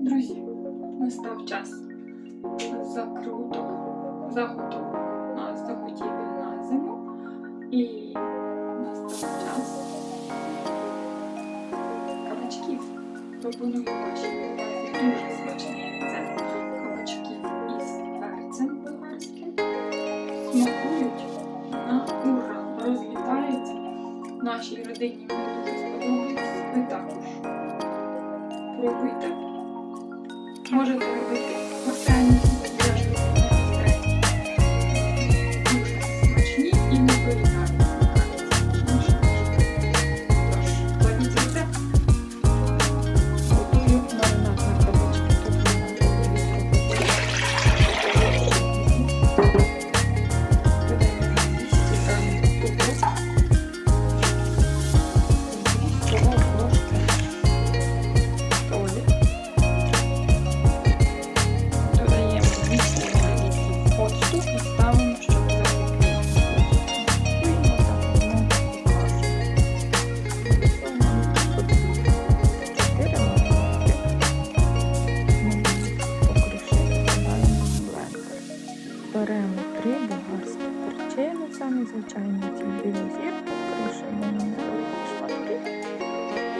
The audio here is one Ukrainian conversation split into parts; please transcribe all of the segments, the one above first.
Друзі, настав час закруток, заготовок на заготівель на зиму. І настав час кабачків. Пропоную увазі дуже смачний рецепт кабачків із перцем болгарським. Смакують на ура, розлітаються. Нашій родині пробуйте. Можете робити самі звичайні ці білі зірки, кришимо на невеликі шматки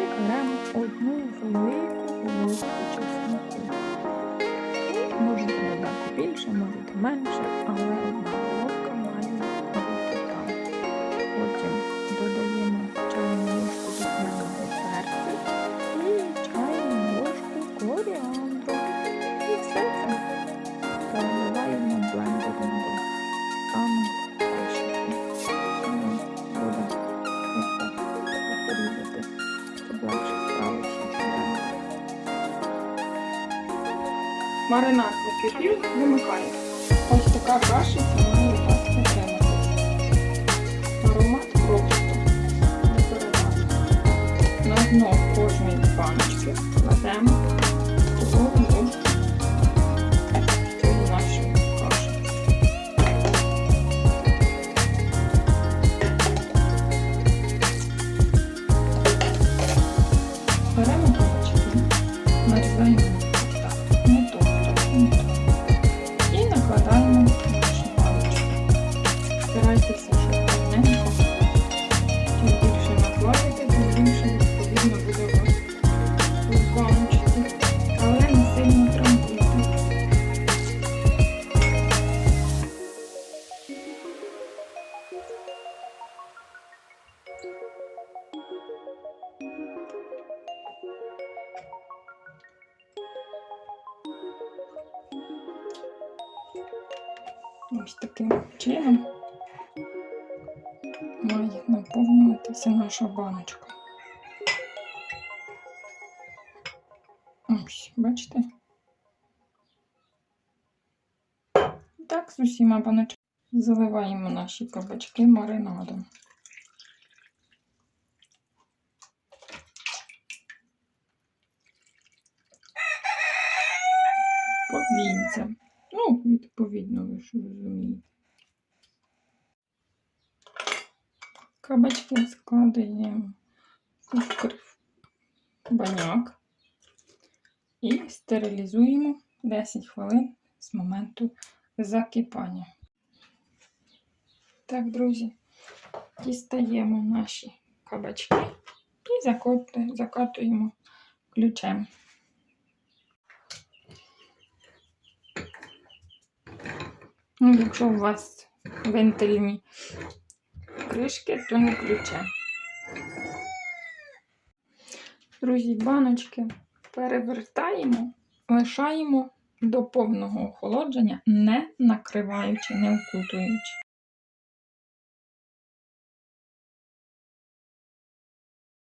і беремо одну велику головку чесноку. Ну, Можете додати більше, можете менше, але одна Маринад закипів, вимикаємо. Ось така кашиця має так тема. Аромат просто. На дно кожної баночки кладемо Ось таким чином має наповнюватися наша баночка. Ось, бачите? Так, з усіма баночками заливаємо наші кабачки маринадом. Подвійця. Ну, відповідно, ви ж розумієте. Кабачки складаємо в баняк і стерилізуємо 10 хвилин з моменту закипання. Так, друзі, дістаємо наші кабачки і закатуємо ключем. Якщо у вас вентильні кришки, то не ключе. Друзі, баночки перевертаємо, лишаємо до повного охолодження, не накриваючи, не окутуючи.